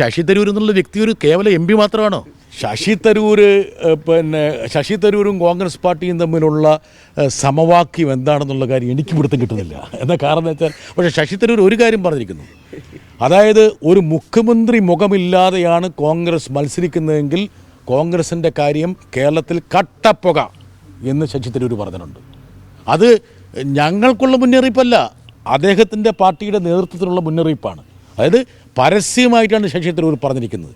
ശശി തരൂർ എന്നുള്ള വ്യക്തി ഒരു കേവല എം പി മാത്രമാണോ? ശശി തരൂർ പിന്നെ ശശി തരൂരും കോൺഗ്രസ് പാർട്ടിയും തമ്മിലുള്ള സമവാക്യം എന്താണെന്നുള്ള കാര്യം എനിക്ക് പിടുത്തം കിട്ടുന്നില്ല. എന്താ കാരണം വെച്ചാൽ പക്ഷേ ശശി തരൂർ ഒരു കാര്യം പറഞ്ഞിരിക്കുന്നു. അതായത് ഒരു മുഖ്യമന്ത്രി മുഖമില്ലാതെയാണ് കോൺഗ്രസ് മത്സരിക്കുന്നതെങ്കിൽ കോൺഗ്രസിന്റെ കാര്യം കേരളത്തിൽ കട്ടപ്പുക എന്ന് ശശി തരൂർ പറഞ്ഞിട്ടുണ്ട്. അത് ഞങ്ങൾക്കുള്ള മുന്നറിയിപ്പല്ല അദ്ദേഹത്തിന്റെ പാർട്ടിയുടെ നേതൃത്വത്തിലുള്ള മുന്നറിയിപ്പാണ്. അതായത് പരസ്യമായിട്ടാണ് ശശി തരൂർ പറഞ്ഞിരിക്കുന്നത്.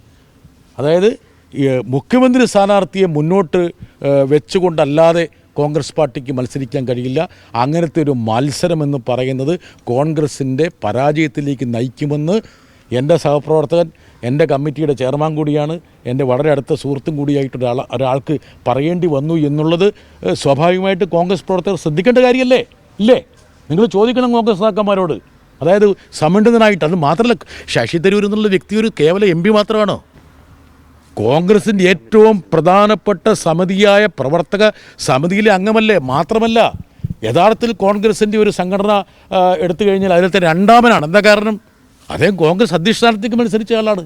അതായത് മുഖ്യമന്ത്രി സ്ഥാനാർത്ഥിയെ മുന്നോട്ട് വെച്ചുകൊണ്ടല്ലാതെ കോൺഗ്രസ് പാർട്ടിക്ക് മത്സരിക്കാൻ കഴിയില്ല. അങ്ങനത്തെ ഒരു മത്സരം എന്ന് പറയുന്നത് കോൺഗ്രസിന്റെ പരാജയത്തിലേക്ക് നയിക്കുമെന്ന് എന്റെ സഹപ്രവർത്തകൻ എന്റെ കമ്മിറ്റിയുടെ ചെയർമാൻ കൂടിയാണ് എന്റെ വളരെ അടുത്ത സുഹൃത്തും കൂടിയായിട്ട് ഒരാൾ ഒരാൾക്ക് പറയേണ്ടി വന്നു എന്നുള്ളത് സ്വാഭാവികമായിട്ട് കോൺഗ്രസ് പ്രവർത്തകർ ശ്രദ്ധിക്കേണ്ട കാര്യമല്ലേ? ഇല്ലേ? നിങ്ങൾ ചോദിക്കണം കോൺഗ്രസ് നേതാക്കന്മാരോട്. അതായത് സമണ്ഡിതനായിട്ട് അത് മാത്രമല്ല ശശി തരൂർ എന്നുള്ള വ്യക്തി ഒരു കേവല എം പി മാത്രമാണോ? കോൺഗ്രസിന്റെ ഏറ്റവും പ്രധാനപ്പെട്ട സമിതിയായ പ്രവർത്തക സമിതിയിലെ അംഗമല്ലേ? മാത്രമല്ല യഥാർത്ഥത്തിൽ കോൺഗ്രസിന്റെ ഒരു സംഘടന എടുത്തു കഴിഞ്ഞാൽ അതിലത്തെ രണ്ടാമനാണ്. എന്താ കാരണം? അദ്ദേഹം കോൺഗ്രസ് അധ്യക്ഷ മത്സരിച്ച ആളാണ്.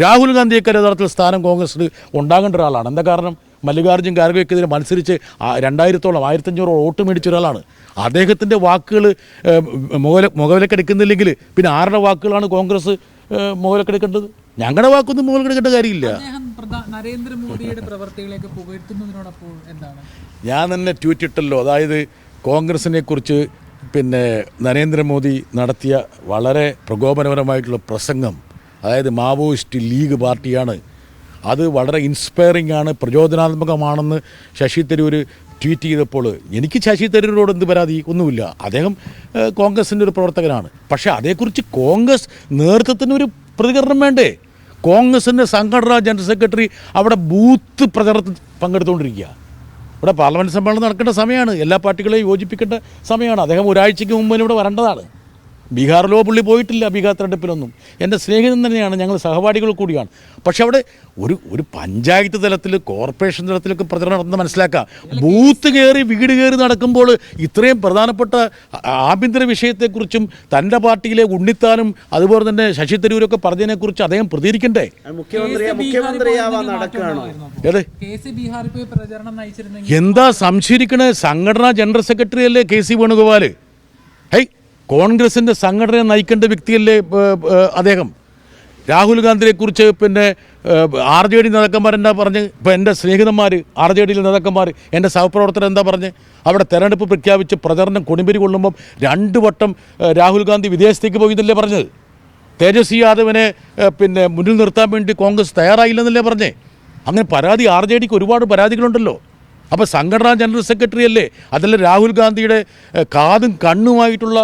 രാഹുൽ ഗാന്ധിയൊക്കെ യഥാർത്ഥത്തിൽ സ്ഥാനം കോൺഗ്രസിൽ ഉണ്ടാകേണ്ട ഒരാളാണ്. എന്താ കാരണം? മല്ലികാർജുൻ ഖാർഗെക്കെതിരെ മത്സരിച്ച് രണ്ടായിരത്തോളം ആയിരത്തഞ്ഞൂറ് വോട്ട് മേടിച്ച ഒരാളാണ്. അദ്ദേഹത്തിന്റെ വാക്കുകൾ മുഖല മുഖവിലക്കെടുക്കുന്നില്ലെങ്കിൽ പിന്നെ ആരുടെ വാക്കുകളാണ് കോൺഗ്രസ് മുഖവിലക്കെടുക്കേണ്ടത് ഞങ്ങളുടെ വാക്കൊന്നും മുഖവിലക്കെടുക്കേണ്ട കാര്യമില്ല. അദ്ദേഹം പ്രധാ- നരേന്ദ്രമോദിയുടെ പ്രവർത്തികളെയൊക്കെ പുകഴ്ത്തുന്നതിനോടൊപ്പം എന്താണ്? ഞാൻ തന്നെ ട്വീറ്റ് ഇട്ടല്ലോ അതായത് കോൺഗ്രസിനെ കുറിച്ച് പിന്നെ നരേന്ദ്രമോദി നടത്തിയ വളരെ പ്രകോപനപരമായിട്ടുള്ള പ്രസംഗം അതായത് മാവോയിസ്റ്റ് ലീഗ് പാർട്ടിയാണ് അത് വളരെ ഇൻസ്പയറിംഗ് ആണ് പ്രചോദനാത്മകമാണെന്ന് ശശി തരൂർ ട്വീറ്റ് ചെയ്തപ്പോൾ എനിക്ക് ശശി തരൂരോട് എന്ത് പരാതി? ഒന്നുമില്ല. അദ്ദേഹം കോൺഗ്രസിന്റെ ഒരു പ്രവർത്തകനാണ്. പക്ഷേ അതേക്കുറിച്ച് കോൺഗ്രസ് നേതൃത്വത്തിനൊരു പ്രതികരണം വേണ്ടേ? കോൺഗ്രസിന്റെ സംഘടനാ ജനറൽ സെക്രട്ടറി അവിടെ ബൂത്ത് പ്രചാരണത്തിൽ പങ്കെടുത്തുകൊണ്ടിരിക്കുക. ഇവിടെ പാർലമെന്റ് സമ്മേളനം നടക്കേണ്ട സമയമാണ്. എല്ലാ പാർട്ടികളെയും യോജിപ്പിക്കേണ്ട സമയമാണ്. അദ്ദേഹം ഒരാഴ്ചയ്ക്ക് മുമ്പ് ഇവിടെ വരേണ്ടതാണ്. ബീഹാറിലോ പുള്ളി പോയിട്ടില്ല ബീഹാർ തെരഞ്ഞെടുപ്പിലൊന്നും. എന്റെ സ്നേഹിതൻ തന്നെയാണ് ഞങ്ങൾ സഹപാഠികൾ കൂടിയാണ്. പക്ഷെ അവിടെ ഒരു ഒരു പഞ്ചായത്ത് തലത്തിൽ കോർപ്പറേഷൻ തലത്തിലൊക്കെ പ്രചരണം നടന്ന് മനസ്സിലാക്കാം. ബൂത്ത് കയറി വീട് കയറി നടക്കുമ്പോൾ ഇത്രയും പ്രധാനപ്പെട്ട ആഭ്യന്തര വിഷയത്തെക്കുറിച്ചും തന്റെ പാർട്ടിയിലെ ഉണ്ണിത്താനും അതുപോലെ തന്നെ ശശി തരൂരൊക്കെ പറഞ്ഞതിനെക്കുറിച്ച് അദ്ദേഹം പ്രതികരിക്കണ്ടേ? എന്താ സംശയിക്കണേ? സംഘടനാ ജനറൽ സെക്രട്ടറി അല്ലേ കെ സി വേണുഗോപാൽ ഹൈ കോൺഗ്രസിന്റെ സംഘടനയെ നയിക്കേണ്ട വ്യക്തിയല്ലേ അദ്ദേഹം? രാഹുൽ ഗാന്ധിയെക്കുറിച്ച് പിന്നെ ആർ ജെ ഡി നേതാക്കന്മാർ എന്താ പറഞ്ഞ്? ഇപ്പോൾ എന്റെ സ്നേഹിതന്മാർ ആർ ജെ ഡിയിലെ നേതാക്കന്മാർ എന്റെ സഹപ്രവർത്തകർ എന്താ പറഞ്ഞ്? അവിടെ തെരഞ്ഞെടുപ്പ് പ്രഖ്യാപിച്ച് പ്രചരണം കൊടിമ്പരി കൊള്ളുമ്പം രണ്ട് വട്ടം രാഹുൽ ഗാന്ധി വിദേശത്തേക്ക് പോയിന്നല്ലേ പറഞ്ഞത്? തേജസ്വി യാദവിനെ പിന്നെ മുന്നിൽ നിർത്താൻ വേണ്ടി കോൺഗ്രസ് തയ്യാറായില്ലെന്നല്ലേ പറഞ്ഞേ? അങ്ങനെ പരാതി ആർ ജെ ഡിക്ക് ഒരുപാട് പരാതികളുണ്ടല്ലോ. അപ്പോൾ സംഘടനാ ജനറൽ സെക്രട്ടറി അല്ലേ അതല്ല രാഹുൽ ഗാന്ധിയുടെ കാതും കണ്ണുമായിട്ടുള്ള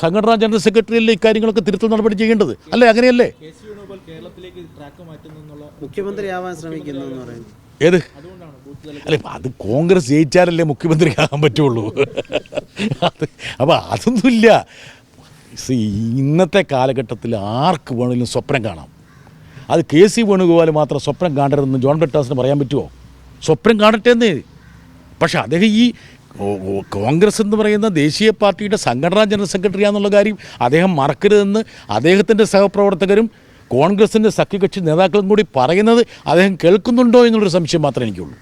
സംഘടനാ ജനറൽ സെക്രട്ടറി അല്ലേ ഇക്കാര്യങ്ങളൊക്കെ തിരുത്തൽ നടപടി ചെയ്യേണ്ടത്. അല്ലേ അങ്ങനെയല്ലേ? മുഖ്യമന്ത്രിയാവാൻ ശ്രമിക്കുന്നു ഏത്? അല്ല അത് കോൺഗ്രസ് ജയിച്ചാലല്ലേ മുഖ്യമന്ത്രി ആകാൻ പറ്റുള്ളൂ. അത് അപ്പോൾ അതൊന്നുമില്ല. ഇന്നത്തെ കാലഘട്ടത്തിൽ ആർക്ക് വേണമെങ്കിലും സ്വപ്നം കാണാം. അത് കെ സി വേണുഗോപാൽ മാത്രം സ്വപ്നം കാണരുതെന്ന് ജോൺ ബെട്ടാസിന് പറയാൻ പറ്റുമോ സ്വപ്നം കാണട്ടെ എന്ന്. പക്ഷേ അദ്ദേഹം ഈ കോൺഗ്രസ് എന്ന് പറയുന്ന ദേശീയ പാർട്ടിയുടെ സംഘടനാ ജനറൽ സെക്രട്ടറി സെക്രട്ടറിയാന്നുള്ള കാര്യം അദ്ദേഹം മറക്കരുതെന്ന് അദ്ദേഹത്തിന്റെ സഹപ്രവർത്തകരും കോൺഗ്രസിന്റെ സഖ്യകക്ഷി നേതാക്കളും കൂടി പറയുന്നത് അദ്ദേഹം കേൾക്കുന്നുണ്ടോ എന്നുള്ളൊരു സംശയം മാത്രമേ എനിക്കുള്ളൂ.